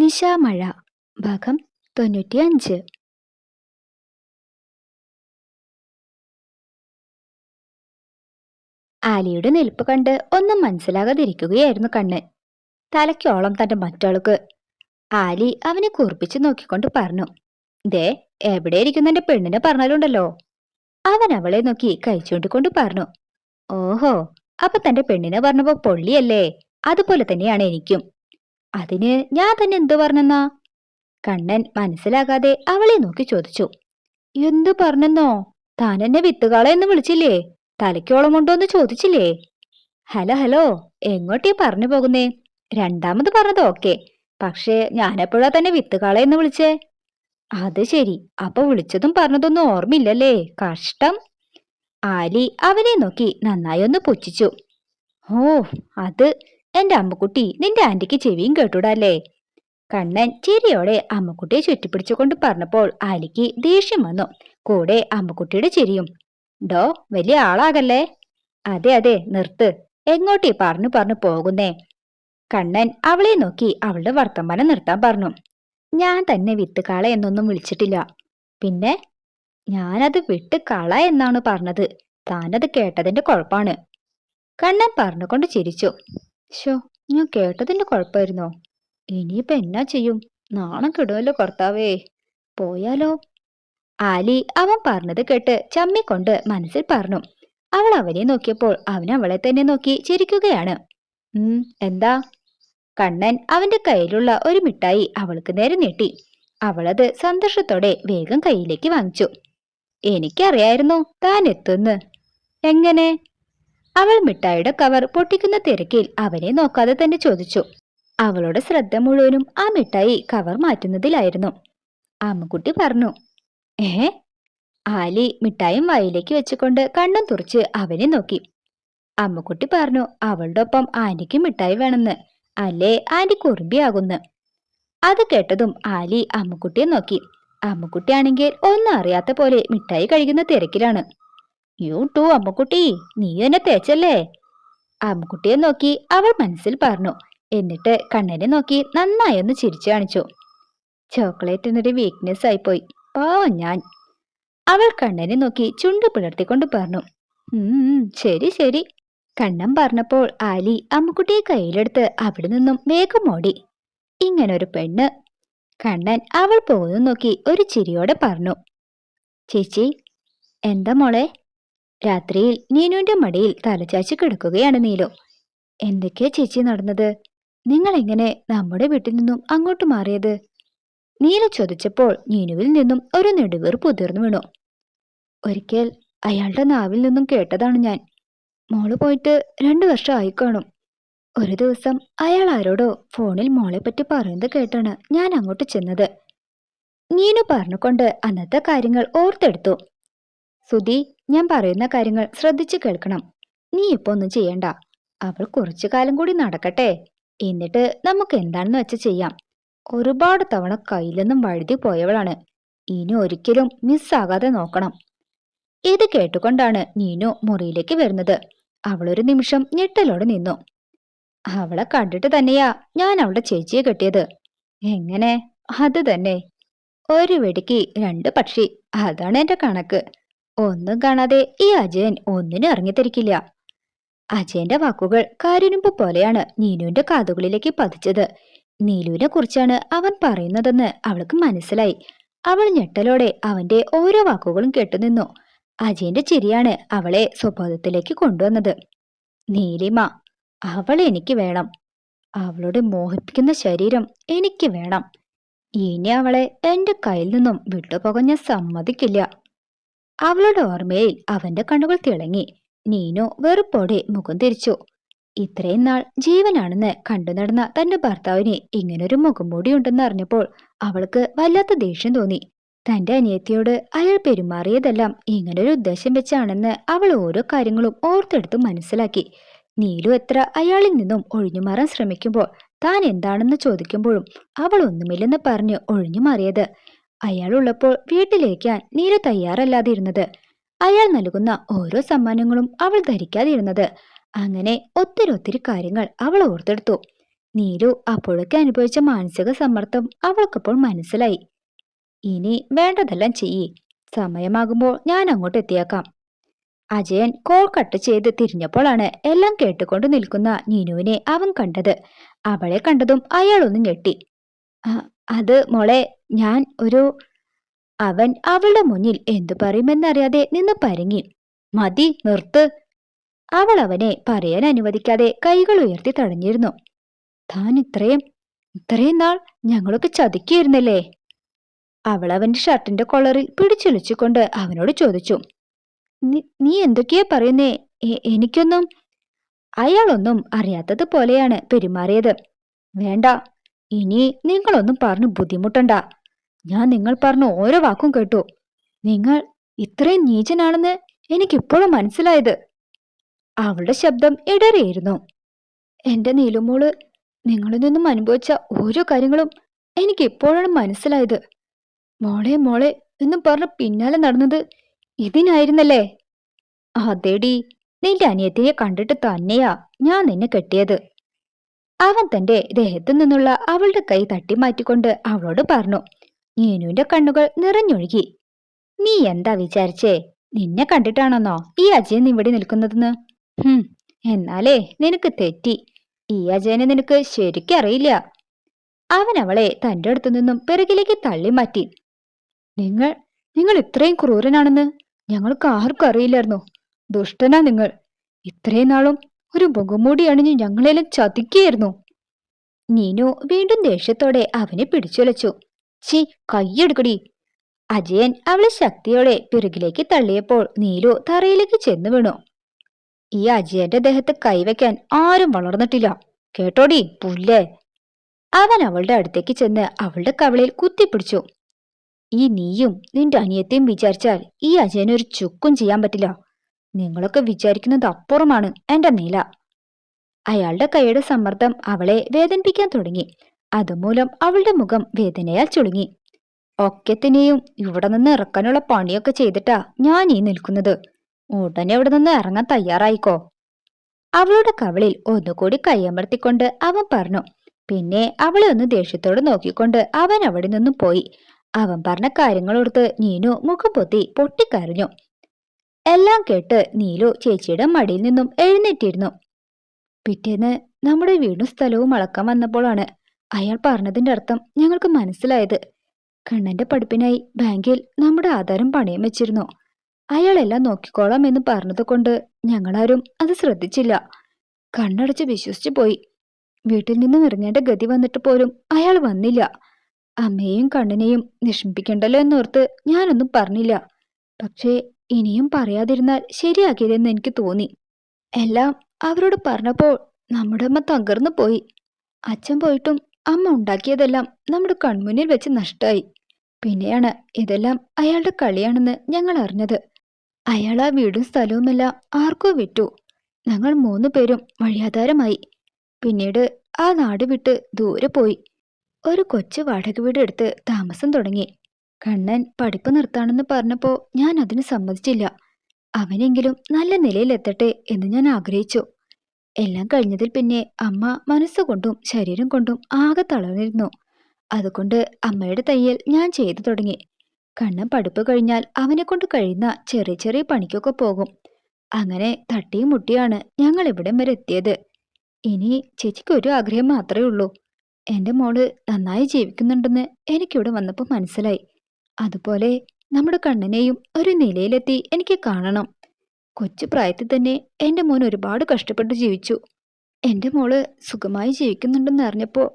നിശാമഴ ഭാഗം തൊണ്ണൂറ്റിയഞ്ച്. ആലിയുടെ നിൽപ്പ് കണ്ട് ഒന്നും മനസ്സിലാകാതിരിക്കുകയായിരുന്നു കണ്ണ്. തലയ്ക്കോളം തന്റെ മറ്റാൾക്ക് ആലി അവനെ കുറിപ്പിച്ച് നോക്കിക്കൊണ്ട് പറഞ്ഞു ദേ എവിടെ ഇരിക്കുന്ന എന്റെ പെണ്ണിനെ പറഞ്ഞാലുണ്ടല്ലോ. അവൻ അവളെ നോക്കി കൈ ചൂണ്ടിക്കൊണ്ട് പറഞ്ഞു ഓഹോ അപ്പൊ തന്റെ പെണ്ണിനെ പറഞ്ഞപ്പോ പൊള്ളിയല്ലേ? അതുപോലെ തന്നെയാണ് എനിക്കും. അതിന് ഞാൻ തന്നെ എന്തു പറഞ്ഞെന്നാ? കണ്ണൻ മനസ്സിലാകാതെ അവളെ നോക്കി ചോദിച്ചു. എന്തു പറഞ്ഞെന്നോ? താൻ എന്നെ വിത്തുകാളെ എന്ന് വിളിച്ചില്ലേ? തലയ്ക്കോളം ഉണ്ടോന്ന് ചോദിച്ചില്ലേ? ഹലോ ഹലോ എങ്ങോട്ടീ പറഞ്ഞു പോകുന്നേ? രണ്ടാമത് പറഞ്ഞത് ഓക്കെ. പക്ഷേ ഞാനെപ്പോഴാ തന്നെ വിത്തുകാളെ എന്ന് വിളിച്ചേ? അത് ശരി. അപ്പൊ വിളിച്ചതും പറഞ്ഞതൊന്നും ഓർമ്മയില്ലല്ലേ? കഷ്ടം. ആലി അവനെ നോക്കി നന്നായി ഒന്ന് പുച്ഛിച്ചു. ഓ അത് എന്റെ അമ്മക്കുട്ടി നിന്റെ ആന്റിക്ക് ചെവിയും കേട്ടൂടല്ലേ? കണ്ണൻ ചിരിയോടെ അമ്മക്കുട്ടിയെ ചുറ്റിപ്പിടിച്ചുകൊണ്ട് പറഞ്ഞപ്പോൾ ആലിക്ക് ദേഷ്യം വന്നു. കൂടെ അമ്മക്കുട്ടിയുടെ ചിരിയും. ഡോ വലിയ ആളാകല്ലേ? അതെ അതെ നിർത്ത്. എങ്ങോട്ടീ പറഞ്ഞു പറഞ്ഞു പോകുന്നേ? കണ്ണൻ അവളെ നോക്കി അവളുടെ വർത്തമാനം നിർത്താൻ പറഞ്ഞു. ഞാൻ തന്നെ വിത്ത് കാള എന്നൊന്നും വിളിച്ചിട്ടില്ല. പിന്നെ? ഞാനത് വിട്ട് കള എന്നാണ് പറഞ്ഞത്. താനത് കേട്ടതിന്റെ കുഴപ്പാണ്. കണ്ണൻ പറഞ്ഞുകൊണ്ട് ചിരിച്ചു. ഷോ ഞാൻ കേട്ടതിന്റെ കുഴപ്പമായിരുന്നോ? ഇനിയിപ്പോ എന്നാ ചെയ്യും? നാണം കിടുമല്ലോ കൊർത്താവേ. പോയാലോ? ആലി അവൻ പറഞ്ഞത് കേട്ട് ചമ്മിക്കൊണ്ട് മനസ്സിൽ പറഞ്ഞു. അവൾ അവനെ നോക്കിയപ്പോൾ അവൻ അവളെ തന്നെ നോക്കി ചിരിക്കുകയാണ്. ഉം എന്താ? കണ്ണൻ അവന്റെ കയ്യിലുള്ള ഒരു മിഠായി അവൾക്ക് നേരെ നീട്ടി. അവളത് സന്തോഷത്തോടെ വേഗം കയ്യിലേക്ക് വാങ്ങിച്ചു. എനിക്കറിയായിരുന്നു താൻ എത്തുന്ന്. എങ്ങനെ? അവൾ മിഠായിയുടെ കവർ പൊട്ടിക്കുന്ന തിരക്കിൽ അവനെ നോക്കാതെ തന്നെ ചോദിച്ചു. അവളുടെ ശ്രദ്ധ മുഴുവനും ആ മിഠായി കവർ മാറ്റുന്നതിലായിരുന്നു. അമ്മുക്കുട്ടി പറഞ്ഞു ഏ? ആലി മിഠായും വായിലേക്ക് വെച്ചുകൊണ്ട് കണ്ണും തുറച്ച് അവനെ നോക്കി. അമ്മുക്കുട്ടി പറഞ്ഞു അവളുടെ ഒപ്പം ആന്റിക്ക് മിഠായി വേണമെന്ന്. അല്ലേ? ആന്റി കുറുമ്പിയാകുന്ന്. അത് കേട്ടതും ആലി അമ്മുക്കുട്ടിയെ നോക്കി. അമ്മുക്കുട്ടിയാണെങ്കിൽ ഒന്നും അറിയാത്ത പോലെ മിഠായി കഴിക്കുന്ന തിരക്കിലാണ്. യു ടു അമ്മുക്കുട്ടി നീ എന്നെ തേച്ചല്ലേ? അമ്മുക്കുട്ടിയെ നോക്കി അവൾ മനസ്സിൽ പറഞ്ഞു. എന്നിട്ട് കണ്ണനെ നോക്കി നന്നായി ഒന്ന് ചിരിച്ചു കാണിച്ചു. ചോക്ലേറ്റ് എന്നൊരു വീക്ക്നെസ് ആയിപ്പോയി. പാവം ഞാൻ. അവൾ കണ്ണനെ നോക്കി ചുണ്ട് പിളർത്തിക്കൊണ്ട് പറഞ്ഞു. ശരി ശരി. കണ്ണൻ പറഞ്ഞപ്പോൾ ആലി അമ്മുക്കുട്ടിയെ കയ്യിലെടുത്ത് അവിടെ നിന്നും വേഗം ഓടി. ഇങ്ങനൊരു പെണ്ണ്. കണ്ണൻ അവൾ പോകുന്നു നോക്കി ഒരു ചിരിയോടെ പറഞ്ഞു. ചേച്ചി എന്താ മോളെ? രാത്രിയിൽ നീനുവിന്റെ മടിയിൽ തലചാച്ചി കിടക്കുകയാണ് നീലു. എന്തൊക്കെയാ ചേച്ചി നടന്നത്? നിങ്ങൾ എങ്ങനെ നമ്മുടെ വീട്ടിൽ നിന്നും അങ്ങോട്ട് മാറിയത്? നീല ചോദിച്ചപ്പോൾ നീനുവിൽ നിന്നും ഒരു നെടുവീർ പുതിർന്നു വീണു. ഒരിക്കൽ അയാളുടെ നാവിൽ നിന്നും കേട്ടതാണ് ഞാൻ. മോൾ പോയിട്ട് രണ്ടു വർഷം ആയിക്കാണും കാണും. ഒരു ദിവസം അയാൾ ആരോടോ ഫോണിൽ മോളെ പറ്റി പറയുന്നത് കേട്ടാണ് ഞാൻ അങ്ങോട്ട് ചെന്നത്. നീനു പറഞ്ഞുകൊണ്ട് അന്നത്തെ കാര്യങ്ങൾ ഓർത്തെടുത്തു. സുധി ഞാൻ പറയുന്ന കാര്യങ്ങൾ ശ്രദ്ധിച്ചു കേൾക്കണം. നീ ഇപ്പൊ ഒന്നും ചെയ്യണ്ട. അവൾ കുറച്ചു കാലം കൂടി നടക്കട്ടെ. എന്നിട്ട് നമുക്ക് എന്താണെന്ന് വെച്ച് ചെയ്യാം. ഒരുപാട് തവണ കയ്യിൽ നിന്നും വഴുതി പോയവളാണ്. ഇനി ഒരിക്കലും മിസ്സാകാതെ നോക്കണം. ഇത് കേട്ടുകൊണ്ടാണ് നീനു മുറിയിലേക്ക് വരുന്നത്. അവളൊരു നിമിഷം ഞെട്ടലോടെ നിന്നു. അവളെ കണ്ടിട്ട് തന്നെയാ ഞാൻ അവളുടെ ചേച്ചിയെ കെട്ടിയത്. എങ്ങനെ? അത് തന്നെ. ഒരു വെടിക്ക് രണ്ട് പക്ഷി. അതാണ് എന്റെ കണക്ക്. ഒന്നും കാണാതെ ഈ അജയൻ ഒന്നിനും ഇറങ്ങിത്തിരിക്കില്ല. അജയന്റെ വാക്കുകൾ കാരിരുമ്പ് പോലെയാണ് നീനുവിന്റെ കാതുകളിലേക്ക് പതിച്ചത്. നീലുവിനെ കുറിച്ചാണ് അവൻ പറയുന്നതെന്ന് അവൾക്ക് മനസ്സിലായി. അവൾ ഞെട്ടലോടെ അവന്റെ ഓരോ വാക്കുകളും കേട്ടുനിന്നു. അജയന്റെ ചിരിയാണ് അവളെ സ്വബോധത്തിലേക്ക് കൊണ്ടുവന്നത്. നീലിമ അവൾ എനിക്ക് വേണം. അവളുടെ മോഹിപ്പിക്കുന്ന ശരീരം എനിക്ക് വേണം. ഇനി അവളെ എന്റെ കയ്യിൽ നിന്നും വിട്ടുപോകാൻ ഞാൻ സമ്മതിക്കില്ല. അവളുടെ ഓർമ്മയിൽ അവന്റെ കണ്ണുകൾ തിളങ്ങി. നീനു വെറുപ്പോടെ മുഖം തിരിച്ചു. ഇത്രയും നാൾ ജീവനാണെന്ന് കണ്ടു നടന്ന തന്റെ ഭർത്താവിന് ഇങ്ങനൊരു മുഖം മൂടി ഉണ്ടെന്ന് അറിഞ്ഞപ്പോൾ അവൾക്ക് വല്ലാത്ത ദേഷ്യം തോന്നി. തന്റെ അനിയത്തിയോട് അയാൾ പെരുമാറിയതെല്ലാം ഇങ്ങനൊരു ഉദ്ദേശം വെച്ചാണെന്ന് അവൾ ഓരോ കാര്യങ്ങളും ഓർത്തെടുത്ത് മനസ്സിലാക്കി. നീലു എത്ര അയാളിൽ നിന്നും ഒഴിഞ്ഞു മാറാൻ ശ്രമിക്കുമ്പോൾ താൻ എന്താണെന്ന് ചോദിക്കുമ്പോഴും അവൾ ഒന്നുമില്ലെന്ന് പറഞ്ഞ് ഒഴിഞ്ഞു മാറിയത് അയാളുള്ളപ്പോൾ വീട്ടിലേക്കാൻ നീര തയ്യാറല്ലാതിരുന്നത്. അയാൾ നൽകുന്ന ഓരോ സമ്മാനങ്ങളും അവൾ ധരിക്കാതിരുന്നത്. അങ്ങനെ ഒത്തിരി ഒത്തിരി കാര്യങ്ങൾ അവൾ ഓർത്തെടുത്തു. നീലു അപ്പോഴൊക്കെ അനുഭവിച്ച മാനസിക സമ്മർദ്ദം അവൾക്കപ്പോൾ മനസ്സിലായി. ഇനി വേണ്ടതെല്ലാം ചെയ്യി. സമയമാകുമ്പോൾ ഞാൻ അങ്ങോട്ട് എത്തിയേക്കാം. അജയൻ കോൾ കട്ട് ചെയ്ത് തിരിഞ്ഞപ്പോഴാണ് എല്ലാം കേട്ടുകൊണ്ട് നിൽക്കുന്ന നീനുവിനെ അവൻ കണ്ടത്. അവളെ കണ്ടതും അയാളൊന്ന് ഞെട്ടി. "ആ, അത് മോളെ ഞാൻ ഒരു അവൻ അവളുടെ മുന്നിൽ എന്തു പറയുമെന്നറിയാതെ നിന്ന് പരുങ്ങി. മതി നിർത്ത്. അവൾ അവനെ പറയാൻ അനുവദിക്കാതെ കൈകൾ ഉയർത്തി തടഞ്ഞിരുന്നു. താൻ ഇത്രയും ഇത്രയും നാൾ ഞങ്ങളൊക്കെ ചതിക്കായിരുന്നല്ലേ? അവൾ അവന്റെ ഷർട്ടിന്റെ കൊളറിൽ പിടിച്ചൊലിച്ചുകൊണ്ട് അവനോട് ചോദിച്ചു. "നീ- എന്തൊക്കെയാ പറയുന്നേ? എനിക്കൊന്നും അയാളൊന്നും അറിയാത്തത് പോലെയാണ് പെരുമാറിയത്. വേണ്ട ഇനി നിങ്ങളൊന്നും പറഞ്ഞു ബുദ്ധിമുട്ടണ്ട. ഞാൻ നിങ്ങൾ പറഞ്ഞ ഓരോ വാക്കും കേട്ടു. നിങ്ങൾ ഇത്രയും നീചനാണെന്ന് എനിക്കിപ്പോഴും മനസ്സിലായത്. അവളുടെ ശബ്ദം ഇടറിയിരുന്നു. എന്റെ നീലുമോൾ നിങ്ങളിൽ നിന്നും അനുഭവിച്ച ഓരോ കാര്യങ്ങളും എനിക്ക് ഇപ്പോഴാണ് മനസ്സിലായത്. മോളെ മോളെ എന്നും പറഞ്ഞ് പിന്നാലെ നടന്നത് ഇതിനായിരുന്നല്ലേ? അതേടി നിന്റെ അനിയത്തിയെ കണ്ടിട്ട് തന്നെയാ ഞാൻ നിന്നെ കെട്ടിയത്. അവൻ തന്റെ ദേഹത്തു നിന്നുള്ള അവളുടെ കൈ തട്ടിമാറ്റിക്കൊണ്ട് അവളോട് പറഞ്ഞു നീനുവിന്റെ കണ്ണുകൾ നിറഞ്ഞൊഴുകി. നീ എന്താ വിചാരിച്ചേ? നിന്നെ കണ്ടിട്ടാണെന്നോ ഈ അജയൻ ഇവിടെ നിൽക്കുന്നതെന്ന്? ഹും എന്നാലേ നിനക്ക് തെറ്റി. ഈ അജയനെ നിനക്ക് ശരിക്കറിയില്ല അവൻ അവളെ തന്റെ അടുത്തു നിന്നും പിറകിലേക്ക് തള്ളി മാറ്റി. നിങ്ങൾ നിങ്ങൾ ഇത്രയും ക്രൂരനാണെന്ന് ഞങ്ങൾക്ക് ആർക്കും അറിയില്ലായിരുന്നു. ദുഷ്ടനാ നിങ്ങൾ. ഇത്രയും നാളും ഒരു ബഹുമൂടി അണിഞ്ഞ് ഞങ്ങളെല്ലാം ചതിക്കുകയായിരുന്നു. നീനു വീണ്ടും ദേഷ്യത്തോടെ അവനെ പിടിച്ചുലച്ചു. ചി കൈയെടുക്കടി. അജയൻ അവളെ ശക്തിയോടെ പിറകിലേക്ക് തള്ളിയപ്പോൾ നീലു തറയിലേക്ക് ചെന്നു വീണു. ഈ അജയന്റെ ദേഹത്ത് കൈവയ്ക്കാൻ ആരും വളർന്നിട്ടില്ല. കേട്ടോടി പുല്ലേ. അവൻ അവളുടെ അടുത്തേക്ക് ചെന്ന് അവളുടെ കവളിൽ കുത്തിപ്പിടിച്ചു. ഈ നീയും നിന്റെ അനിയത്തെയും വിചാരിച്ചാൽ ഈ അജയന് ഒരു ചുക്കും ചെയ്യാൻ പറ്റില്ല. നിങ്ങളൊക്കെ വിചാരിക്കുന്നത് അപ്പുറമാണ് എന്റെ നീല. അയാളുടെ കൈയുടെ സമ്മർദ്ദം അവളെ വേദനിപ്പിക്കാൻ തുടങ്ങി. അതുമൂലം അവളുടെ മുഖം വേദനയാൽ ചുളുങ്ങി. ഒക്കത്തിനെയും ഇവിടെ നിന്ന് ഇറക്കാനുള്ള പണിയൊക്കെ ചെയ്തിട്ടാ ഞാൻ ഈ നിൽക്കുന്നത്. ഉടനെ ഇവിടെ നിന്ന് ഇറങ്ങാൻ തയ്യാറായിക്കോ? അവളുടെ കവളിൽ ഒന്നുകൂടി കയ്യമർത്തിക്കൊണ്ട് അവൻ പറഞ്ഞു പിന്നെ അവളെ ഒന്ന് ദേഷ്യത്തോട് നോക്കിക്കൊണ്ട് അവൻ അവിടെ നിന്നും പോയി. അവൻ പറഞ്ഞ കാര്യങ്ങളോർത്ത് നീനു മുഖം പൊത്തി പൊട്ടിക്കരഞ്ഞു. എല്ലാം കേട്ട് നീലു ചേച്ചിയുടെ മടിയിൽ നിന്നും എഴുന്നേറ്റിരുന്നു. പിറ്റേന്ന് നമ്മുടെ വീടും സ്ഥലവും അളക്കാൻ വന്നപ്പോഴാണ് അയാൾ പറഞ്ഞതിന്റെ അർത്ഥം ഞങ്ങൾക്ക് മനസ്സിലായത്. കണ്ണന്റെ പഠിപ്പിനായി ബാങ്കിൽ നമ്മുടെ ആധാരം പണയം വെച്ചിരുന്നു. അയാളെല്ലാം നോക്കിക്കോളാം എന്ന് പറഞ്ഞതുകൊണ്ട് ഞങ്ങളാരും അത് ശ്രദ്ധിച്ചില്ല. കണ്ണടച്ച് വിശ്വസിച്ചു പോയി. വീട്ടിൽ നിന്നും ഇറങ്ങേണ്ട ഗതി വന്നിട്ട് പോലും അയാൾ വന്നില്ല. അമ്മയെയും കണ്ണിനെയും വിഷമിപ്പിക്കണ്ടല്ലോ എന്നോർത്ത് ഞാനൊന്നും പറഞ്ഞില്ല. പക്ഷേ ഇനിയും പറയാതിരുന്നാൽ ശരിയാകില്ലെന്ന് എനിക്ക് തോന്നി. എല്ലാം അവരോട് പറഞ്ഞപ്പോൾ നമ്മുടെ അമ്മ തകർന്നു പോയി. അച്ഛൻ പോയിട്ടും അമ്മ ഉണ്ടാക്കിയതെല്ലാം നമ്മുടെ കൺമുന്നിൽ വെച്ച് നഷ്ടമായി പിന്നെയാണ് ഇതെല്ലാം അയാളുടെ കളിയാണെന്ന് ഞങ്ങൾ അറിഞ്ഞത്. അയാൾ ആ വീടും സ്ഥലവുമെല്ലാം ആർക്കോ വിറ്റു ഞങ്ങൾ മൂന്നു പേരും വഴിയാധാരമായി. പിന്നീട് ആ നാട് വിട്ട് ദൂരെ പോയി. ഒരു കൊച്ചു വാടക വീട് എടുത്ത് താമസം തുടങ്ങി. കണ്ണൻ പഠിപ്പ് നിർത്താണെന്ന് പറഞ്ഞപ്പോ ഞാൻ അതിന് സമ്മതിച്ചില്ല. അവനെങ്കിലും നല്ല നിലയിലെത്തട്ടെ എന്ന് ഞാൻ ആഗ്രഹിച്ചു. എല്ലാം കഴിഞ്ഞതിൽ പിന്നെ അമ്മ മനസ്സുകൊണ്ടും ശരീരം കൊണ്ടും ആകെ തളർന്നിരുന്നു. അതുകൊണ്ട് അമ്മയുടെ തയ്യൽ ഞാൻ ചെയ്തു തുടങ്ങി. കണ്ണൻ പഠിപ്പ് കഴിഞ്ഞാൽ അവനെ കൊണ്ട് കഴിയുന്ന ചെറിയ ചെറിയ പണിക്കൊക്കെ പോകും. അങ്ങനെ തട്ടിയും മുട്ടിയാണ് ഞങ്ങൾ ഇവിടം വരെ എത്തിയത്. ഇനി ചേച്ചിക്ക് ഒരു ആഗ്രഹം മാത്രമേ ഉള്ളൂ. എന്റെ മോൾ നന്നായി ജീവിക്കുന്നുണ്ടെന്ന് എനിക്കിവിടെ വന്നപ്പോൾ മനസ്സിലായി. അതുപോലെ നമ്മുടെ കണ്ണനെയും ഒരു നിലയിലെത്തി എനിക്ക് കാണണം. കൊച്ചു പ്രായത്തിൽ തന്നെ എന്റെ മോൻ ഒരുപാട് കഷ്ടപ്പെട്ട് ജീവിച്ചു. എന്റെ മോൾ സുഖമായി ജീവിക്കുന്നുണ്ടെന്ന് അറിഞ്ഞപ്പോൾ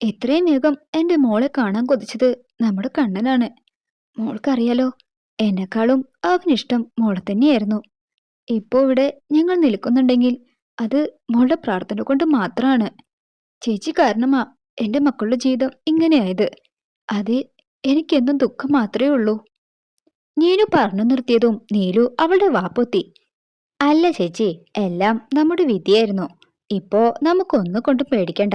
എത്രയും വേഗം എന്റെ മോളെ കാണാൻ കൊതിച്ചത് നമ്മുടെ കണ്ണനാണ്. മോൾക്കറിയാലോ എന്നെക്കാളും അവനിഷ്ടം മോളെ തന്നെയായിരുന്നു. ഇപ്പോ ഇവിടെ ഞങ്ങൾ നിൽക്കുന്നുണ്ടെങ്കിൽ അത് മോളുടെ പ്രാർത്ഥന കൊണ്ട് മാത്രമാണ് ചേച്ചി കാരണമാ എന്റെ മക്കളുടെ ജീവിതം ഇങ്ങനെയായത്. അത് എനിക്കെന്നും ദുഃഖം മാത്രമേ ഉള്ളൂ. നീനു പറഞ്ഞു നിർത്തിയതും നീലു അവളുടെ വാപ്പൊത്തി. അല്ല ചേച്ചി. എല്ലാം നമ്മുടെ വിധിയായിരുന്നു ഇപ്പോ നമുക്കൊന്നും കൊണ്ട് പേടിക്കണ്ട.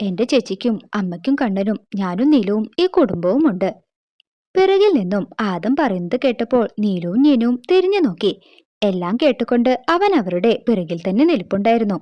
എന്റെ ചേച്ചിക്കും അമ്മയ്ക്കും കണ്ണനും ഞാനും നീലുവും ഈ കുടുംബവും ഉണ്ട്. പിറകിൽ നിന്നും ആദം പറയുന്നത് കേട്ടപ്പോൾ നീലുവും നീനുവും തിരിഞ്ഞു നോക്കി. എല്ലാം കേട്ടുകൊണ്ട് അവൻ അവരുടെ പിറകിൽ തന്നെ നിൽപ്പുണ്ടായിരുന്നു.